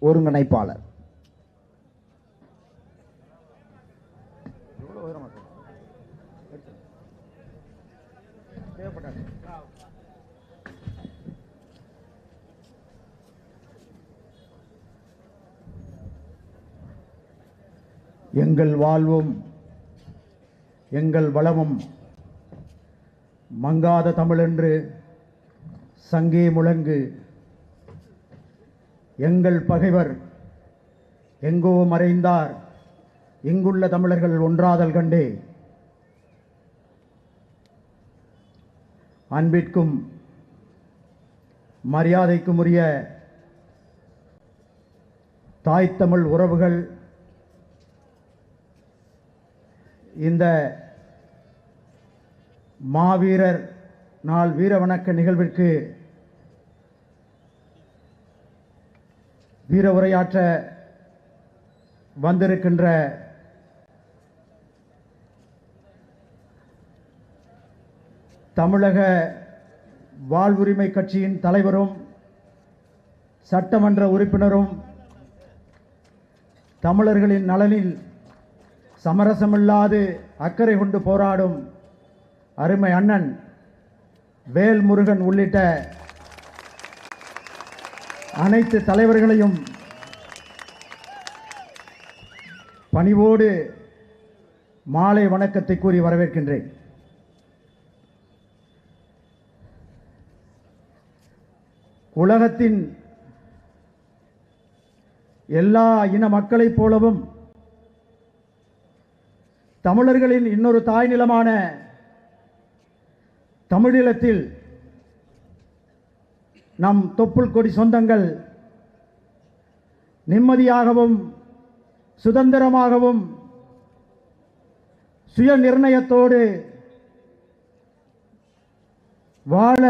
ஒருங்கிணைப்பாளர். எங்கள் வாழ்வும் எங்கள் வளமும் மங்காத தமிழென்று சங்கே முழங்கு எங்கள் பகைவர் எங்கோ மறைந்தார். இங்குள்ள தமிழர்கள் ஒன்றாதல் கண்டே. அன்பிற்கும் மரியாதைக்கும் உரிய தாய் தமிழ் உறவுகள் இந்த மாவீரர் நாள் வீரவணக்க நிகழ்விற்கு வீர உரையாற்ற வந்திருக்கின்ற தமிழக வாழ்வுரிமை கட்சியின் தலைவரும் சட்டமன்ற உறுப்பினரும் தமிழர்களின் நலனில் சமரசமில்லாது அக்கறை கொண்டு போராடும் அருமை அண்ணன் வேல்முருகன் உள்ளிட்ட அனைத்து தலைவர்களையும் பணிவோடு மாலை வணக்கத்தை கூறி வரவேற்கின்றேன். உலகத்தின் எல்லா இன மக்களைப் போலவும் தமிழர்களின் இன்னொரு தாய் நிலமான தமிழீழத்தில் நம் தொப்புள் கொடி சொந்தங்கள் நிம்மதியாகவும் சுதந்திரமாகவும் சுய நிர்ணயத்தோடு வாழ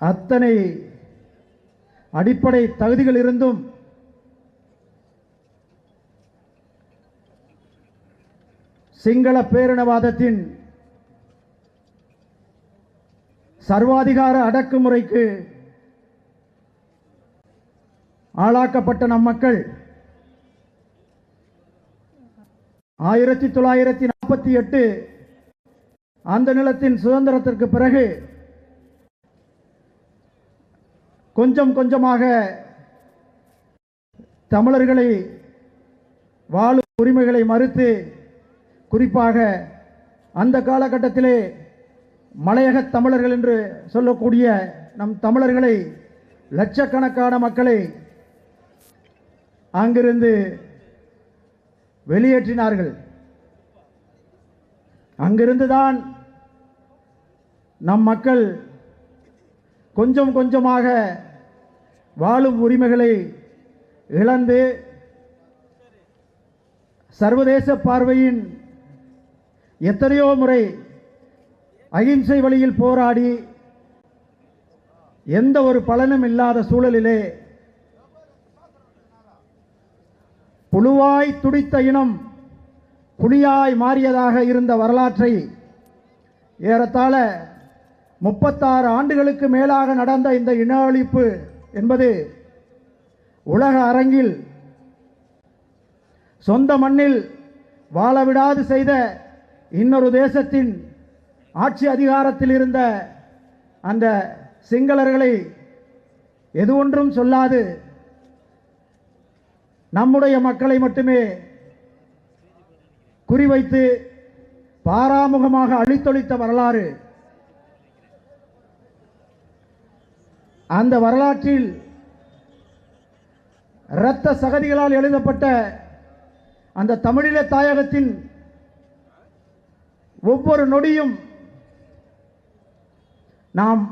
அத்தனை அடிப்படை தகுதிகள் இருந்தும் சிங்கள பேரினவாதத்தின் சர்வாதிகார அடக்குமுறைக்கு ஆளாக்கப்பட்ட நம் மக்கள் ஆயிரத்தி தொள்ளாயிரத்தி நாற்பத்தி எட்டு அந்த நிலத்தின் சுதந்திரத்திற்கு பிறகு கொஞ்சம் கொஞ்சமாக தமிழர்களை வாழும் உரிமைகளை மறுத்து குறிப்பாக அந்த காலகட்டத்திலே மலையக தமிழர்கள் என்று சொல்லக்கூடிய நம் தமிழர்களை லட்சக்கணக்கான மக்களை அங்கிருந்து வெளியேற்றினார்கள். அங்கிருந்துதான் நம் மக்கள் கொஞ்சம் கொஞ்சமாக வாழும் உரிமைகளை இழந்து சர்வதேச பார்வையின் எத்தனையோ முறை அகிம்சை வழியில் போராடி எந்த ஒரு பலனும் இல்லாத சூழலிலே புழுவாய் துடித்த இனம் புலியாய் மாறியதாக இருந்த வரலாற்றை ஏறத்தாழ முப்பத்தாறு ஆண்டுகளுக்கு மேலாக நடந்த இந்த இன அழிப்பு என்பது உலக அரங்கில் சொந்த மண்ணில் வாழவிடாது செய்த இன்னொரு தேசத்தின் ஆட்சி அதிகாரத்தில் இருந்த அந்த சிங்களர்களை எது ஒன்றும் சொல்லாது. நம்முடைய மக்களை மட்டுமே குறிவைத்து பாராமுகமாக அழித்தொழித்த வரலாறு. அந்த வரலாற்றில் இரத்த சகதிகளால் எழுதப்பட்ட அந்த தமிழீழ தாயகத்தின் ஒவ்வொரு நொடியும் நாம்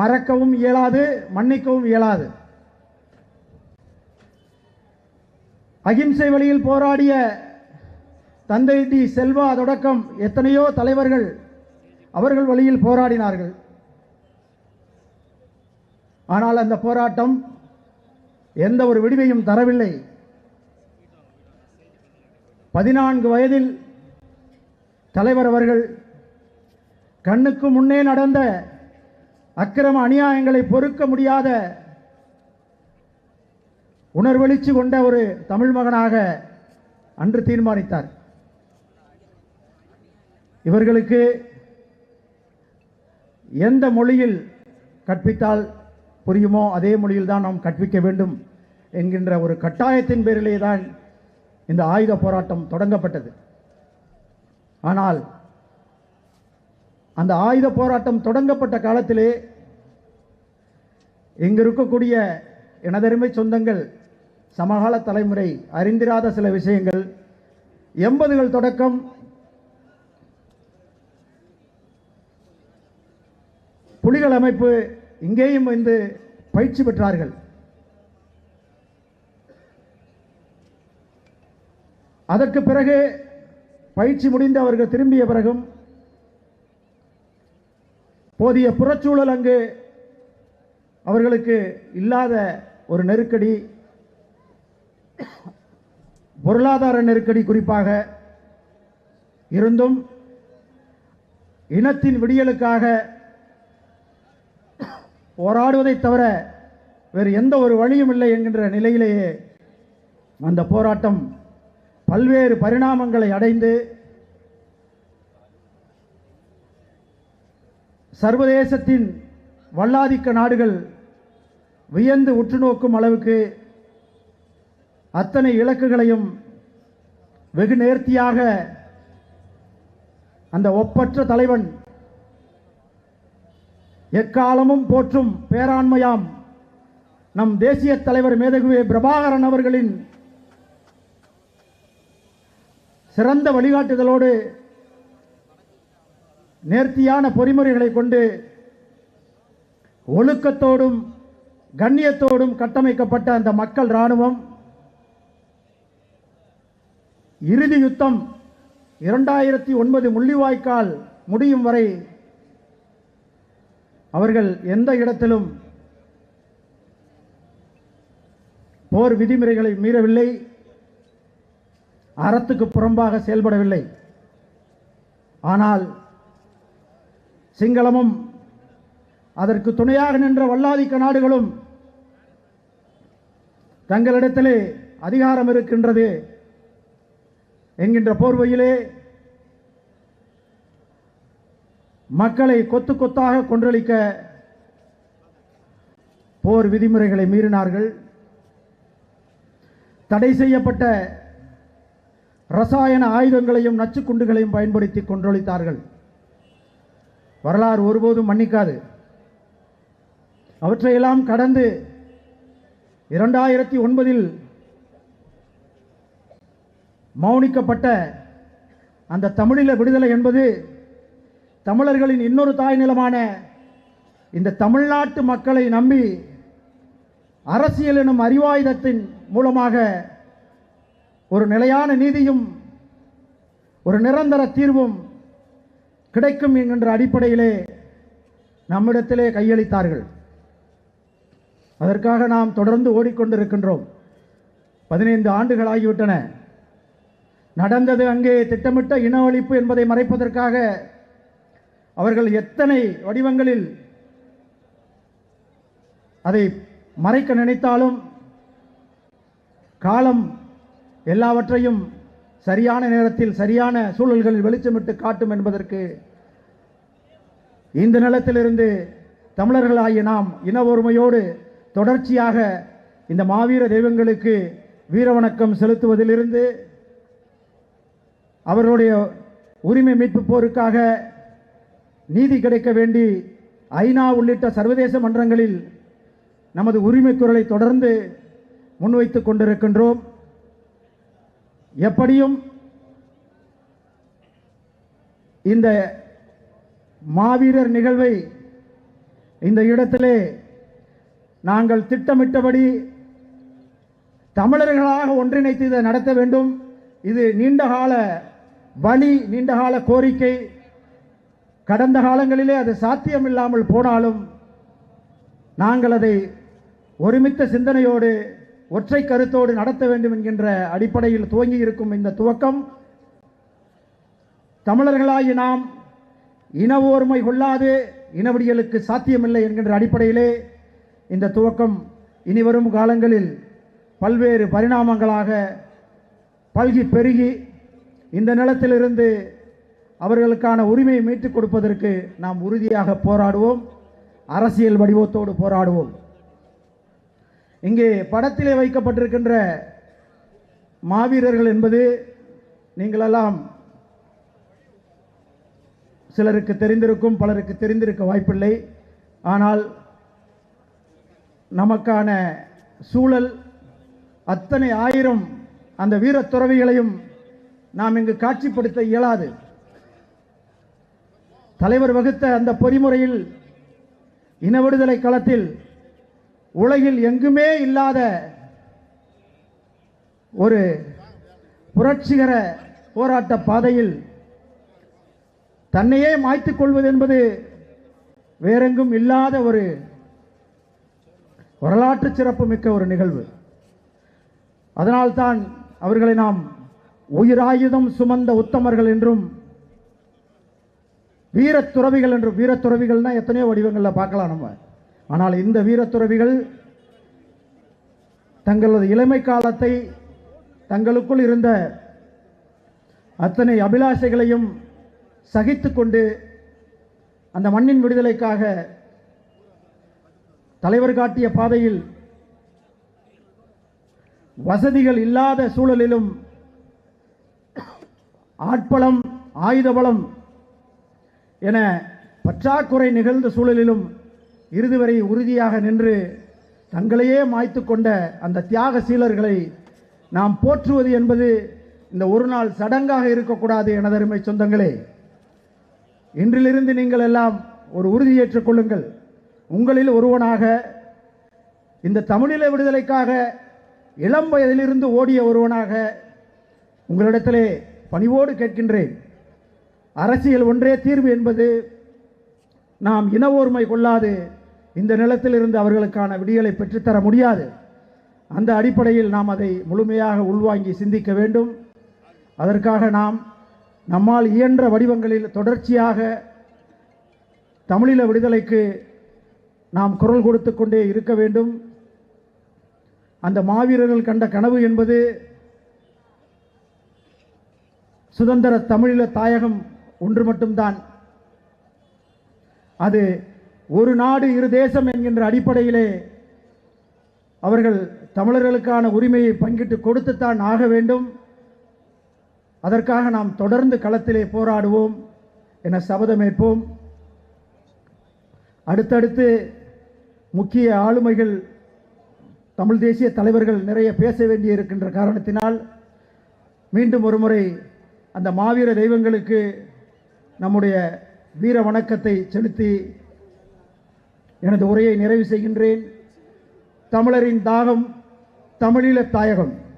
மறக்கவும் இயலாது மன்னிக்கவும் இயலாது. அகிம்சை வழியில் போராடிய தந்தை டி. செல்வா தொடக்கம் எத்தனையோ தலைவர்கள் அவர்கள் வழியில் போராடினார்கள். ஆனால் அந்த போராட்டம் எந்த ஒரு விடிவையும் தரவில்லை. பதினான்கு வயதில் தலைவர் அவர்கள் கண்ணுக்கு முன்னே நடந்த அக்கிரம அநியாயங்களை பொறுக்க முடியாத உணர்வெளிச்சு கொண்ட ஒரு தமிழ் மகனாக அன்று தீர்மானித்தார். இவர்களுக்கு எந்த மொழியில் கற்பித்தால் புரியுமோ அதே மொழியில் தான் நாம் கற்பிக்க வேண்டும் என்கின்ற ஒரு கட்டாயத்தின் பேரிலே தான் இந்த ஆயுத போராட்டம் தொடங்கப்பட்டது. ஆனால் அந்த ஆயுத போராட்டம் தொடங்கப்பட்ட காலத்திலே இங்கு இருக்கக்கூடிய எனதருமை சொந்தங்கள் சமகால தலைமுறை அறிந்திராத சில விஷயங்கள். எண்பதுகள் தொடக்கம். புலிகள் அமைப்பு இங்கேயும் வந்து பயிற்சி பெற்றார்கள். அதற்கு பிறகு பயிற்சி முடிந்து அவர்கள் திரும்பிய பிறகும் போதிய புறச்சூழல் அங்கு அவர்களுக்கு இல்லாத ஒரு நெருக்கடி பொருளாதார நெருக்கடி குறிப்பாக இருந்தும் இனத்தின் விடியலுக்காக போராடுவதை தவிர வேறு எந்த ஒரு வழியும் இல்லை என்கின்ற நிலையிலேயே அந்த போராட்டம் பல்வேறு பரிணாமங்களை அடைந்து சர்வதேசத்தின் வல்லாதிக்க நாடுகள் வியந்து உற்று நோக்கும் அளவுக்கு அத்தனை இலக்குகளையும் வெகு நேர்த்தியாக அந்த ஒப்பற்ற தலைவன் எக்காலமும் போற்றும் பேராண்மையாம் நம் தேசிய தலைவர் மேதகுவே பிரபாகரன் அவர்களின் சிறந்த வழிகாட்டுதலோடு நேர்த்தியான பொறிமுறைகளை கொண்டு ஒழுக்கத்தோடும் கண்ணியத்தோடும் கட்டமைக்கப்பட்ட அந்த மக்கள் இராணுவம் இறுதி யுத்தம் இரண்டாயிரத்தி ஒன்பது முள்ளிவாய்க்கால் முடியும் வரை அவர்கள் எந்த இடத்திலும் போர் விதிமுறைகளை மீறவில்லை. அறத்துக்கு புறம்பாக செயல்படவில்லை. ஆனால் சிங்களமும் அதற்கு துணையாக நின்ற வல்லாதிக்க நாடுகளும் தங்களிடத்திலே அதிகாரம் இருக்கின்றது. என்கின்ற போர்வையிலே மக்களை கொத்து கொத்தாக கொன்றளிக்க போர் விதிமுறைகளை மீறினார்கள். தடை செய்யப்பட்ட ரசாயன ஆயுதங்களையும் நச்சுக்குண்டுகளையும் பயன்படுத்தி கொன்றொழித்தார்கள் வரலாறு ஒருபோதும் மன்னிக்காது. அவற்றையெல்லாம் கடந்து இரண்டாயிரத்தி ஒன்பதில் மௌனிக்கப்பட்ட அந்த தமிழீழ விடுதலை என்பது தமிழர்களின் இன்னொரு தாய் நிலமான இந்த தமிழ்நாட்டு மக்களை நம்பி அரசியல் எனும் அறிவாயுதத்தின் மூலமாக ஒரு நிலையான நீதியும் ஒரு நிரந்தர தீர்வும் கிடைக்கும் என்கின்ற அடிப்படையிலே நம்மிடத்திலே கையளித்தார்கள். அதற்காக நாம் தொடர்ந்து ஓடிக்கொண்டிருக்கின்றோம். பதினைந்து ஆண்டுகள் ஆகிவிட்டன நடந்தது அங்கே திட்டமிட்ட இனவழிப்பு என்பதை மறைப்பதற்காக அவர்கள் எத்தனை வடிவங்களில் அதை மறைக்க நினைத்தாலும் காலம் எல்லாவற்றையும் சரியான நேரத்தில் சரியான சூழல்களில் வெளிச்சமிட்டு காட்டும் என்பதற்கு இந்த நிலத்திலிருந்து தமிழர்களாகிய நாம் இன ஒருமையோடு தொடர்ச்சியாக இந்த மாவீர தெய்வங்களுக்கு வீரவணக்கம் செலுத்துவதிலிருந்து அவர்களுடைய உரிமை மீட்பு போருக்காக நீதி கிடைக்க வேண்டி ஐநா உள்ளிட்ட சர்வதேச மன்றங்களில் நமது உரிமை குரலை தொடர்ந்து முன்வைத்துக் கொண்டிருக்கின்றோம். எப்படியும் இந்த மாவீரர் நிகழ்வை இந்த இடத்திலே நாங்கள் திட்டமிட்டபடி தமிழர்களாக ஒன்றிணைத்து இதை நடத்த வேண்டும். இது நீண்டகால வழி நீண்டகால கோரிக்கை. கடந்த காலங்களிலே அது சாத்தியமில்லாமல் போனாலும் நாங்கள் அதை ஒருமித்த சிந்தனையோடு ஒற்றை கருத்தோடு நடத்த வேண்டும் என்கின்ற அடிப்படையில் துவங்கி இருக்கும் இந்த துவக்கம் தமிழர்களாகி நாம் இன ஓர்மை கொள்ளாது இனவடிகளுக்கு சாத்தியமில்லை என்கின்ற அடிப்படையிலே இந்த துவக்கம் இனி வரும் காலங்களில் பல்வேறு பரிணாமங்களாக பல்கி பெருகி இந்த நிலத்திலிருந்து அவர்களுக்கான உரிமையை மீட்டுக் கொடுப்பதற்கு நாம் உறுதியாக போராடுவோம் அரசியல் வடிவத்தோடு போராடுவோம். இங்கே படத்திலே வைக்கப்பட்டிருக்கின்ற மாவீரர்கள் என்பது நீங்களெல்லாம் சிலருக்கு தெரிந்திருக்கும் பலருக்கு தெரிந்திருக்க வாய்ப்பில்லை. ஆனால் நமக்கான சூழல் அத்தனை ஆயிரம் அந்த வீரத்துறவிகளையும் நாம் இங்கு காட்சிப்படுத்த இயலாது. தலைவர் வகுத்த அந்த பொறிமுறையில் இன விடுதலை களத்தில் உலகில் எங்குமே இல்லாத ஒரு புரட்சிகர போராட்ட பாதையில் தன்னையே மாய்த்து கொள்வது என்பது வேறெங்கும் இல்லாத ஒரு வரலாற்று சிறப்பு மிக்க ஒரு நிகழ்வு. அதனால்தான் அவர்களை நாம் உயிராயுதம் சுமந்த உத்தமர்கள் என்றும் வீரத்துறவிகள் என்றும் வீரத்துறவிகள்னால் எத்தனையோ வடிவங்களில் பார்க்கலாம் நம்ம. ஆனால் இந்த வீரத்துறவிகள் தங்களது இளமை காலத்தை தங்களுக்குள் இருந்த அத்தனை அபிலாஷைகளையும் சகித்து கொண்டு அந்த மண்ணின் விடுதலைக்காக தலைவர் காட்டிய பாதையில் வசதிகள் இல்லாத சூழலிலும் ஆட்பலம் ஆயுத பலம் என பற்றாக்குறை நிகழ்ந்த சூழலிலும் இறுதி வரை உறுதியாக நின்று தங்களையே மாய்த்து கொண்ட அந்த தியாக சீலர்களை நாம் போற்றுவது என்பது இந்த ஒரு நாள் சடங்காக இருக்கக்கூடாது எனதருமை சொந்தங்களே. இன்றிலிருந்து நீங்கள் எல்லாம் ஒரு உறுதியேற்றுக் கொள்ளுங்கள். உங்களில் ஒருவனாக இந்த தமிழீழ விடுதலைக்காக இளம் வயதிலிருந்து ஓடிய ஒருவனாக உங்களிடத்திலே பணிவோடு கேட்கின்றேன். அரசியல் ஒன்றே தீர்வு என்பது நாம் இன ஓர்மை கொள்ளாது இந்த நிலத்திலிருந்து அவர்களுக்கான விடியலை பெற்றுத்தர முடியாது. அந்த அடிப்படையில் நாம் அதை முழுமையாக உள்வாங்கி சிந்திக்க வேண்டும். அதற்காக நாம் நம்மால் இயன்ற வடிவங்களில் தொடர்ச்சியாக தமிழீழ விடுதலைக்கு நாம் குரல் கொடுத்து கொண்டே இருக்க வேண்டும். அந்த மாவீரர்கள் கண்ட கனவு என்பது சுதந்திர தமிழீழ தாயகம் ஒன்று மட்டும்தான். அது ஒரு நாடு இரு தேசம் என்கின்ற அடிப்படையிலே அவர்கள் தமிழர்களுக்கான உரிமையை பங்கிட்டு கொடுத்துத்தான் ஆக வேண்டும். அதற்காக நாம் தொடர்ந்து களத்திலே போராடுவோம் என சபதமேற்போம் அடுத்தடுத்து முக்கிய ஆளுமைகள் தமிழ் தேசிய தலைவர்கள் நிறைய பேச வேண்டி இருக்கின்ற காரணத்தினால் மீண்டும் ஒருமுறை அந்த மாவீர தெய்வங்களுக்கு நம்முடைய வீர வணக்கத்தை செலுத்தி எனது உரையை நிறைவு செய்கின்றேன். தமிழரின் தாகம் தமிழீழ தாயகம்.